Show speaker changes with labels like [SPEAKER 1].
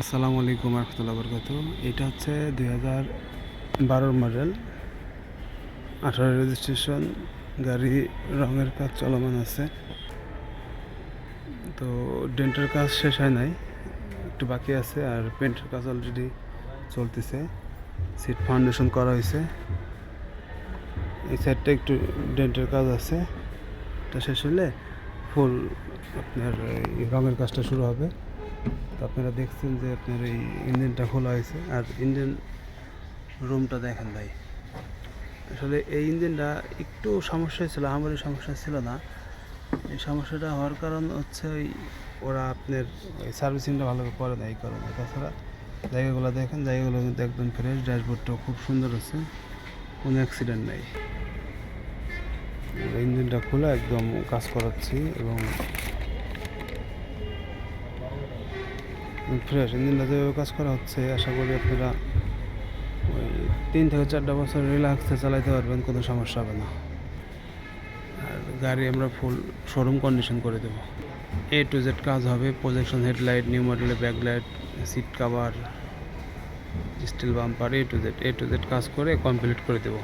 [SPEAKER 1] আসসালামু আলাইকুম রহমতুল্লাহ বরকাত এটা হচ্ছে দুই হাজার বারোর মডেল। আঠারো রেজিস্ট্রেশন, গাড়ি রঙের কাজ চলমান আছে। তো ডেন্টের কাজ শেষ হয় নাই, একটু বাকি আছে, আর পেন্টের কাজ অলরেডি চলতেছে। সিট ফাউন্ডেশন করা হয়েছে। এই সাইডটা একটু ডেন্টের কাজ আছে। এটা শেষ হলে ফুল আপনার রঙের কাজটা শুরু হবে। তো আপনারা দেখছেন যে আপনার এই ইঞ্জিনটা খোলা হয়েছে। আর ইঞ্জিন রুমটা দেখেন ভাই। আসলে এই ইঞ্জিনটা একটু সমস্যা ছিল, আমারই সমস্যা ছিল না। এই সমস্যাটা হওয়ার কারণ হচ্ছে ওই ওরা আপনার ওই সার্ভিসিংটা ভালোভাবে করে না এই কারণে। তাছাড়া জায়গাগুলো দেখেন, জায়গাগুলো কিন্তু একদম ফ্রেশ ড্যাশবোর্ডটাও খুব সুন্দর আছে কোনো অ্যাক্সিডেন্ট নেই। ইঞ্জিনটা খোলা একদম কাজ করাচ্ছি এবং ফ্রেশ ইঞ্জিনটা যেভাবে কাজ করা হচ্ছে। আশা করি আপনারা ওই তিন থেকে চারটা বছর রিল্যাক্সে চালাইতে পারবেন, কোনো সমস্যা হবে না। আর গাড়ি আমরা ফুল শোরুম কন্ডিশন করে দেবো। এ টু জেড কাজ হবে প্রজেকশন হেডলাইট নিউ মডেলের backlight seat cover steel bumper A to Z A to Z কাজ করে কমপ্লিট করে দেবো।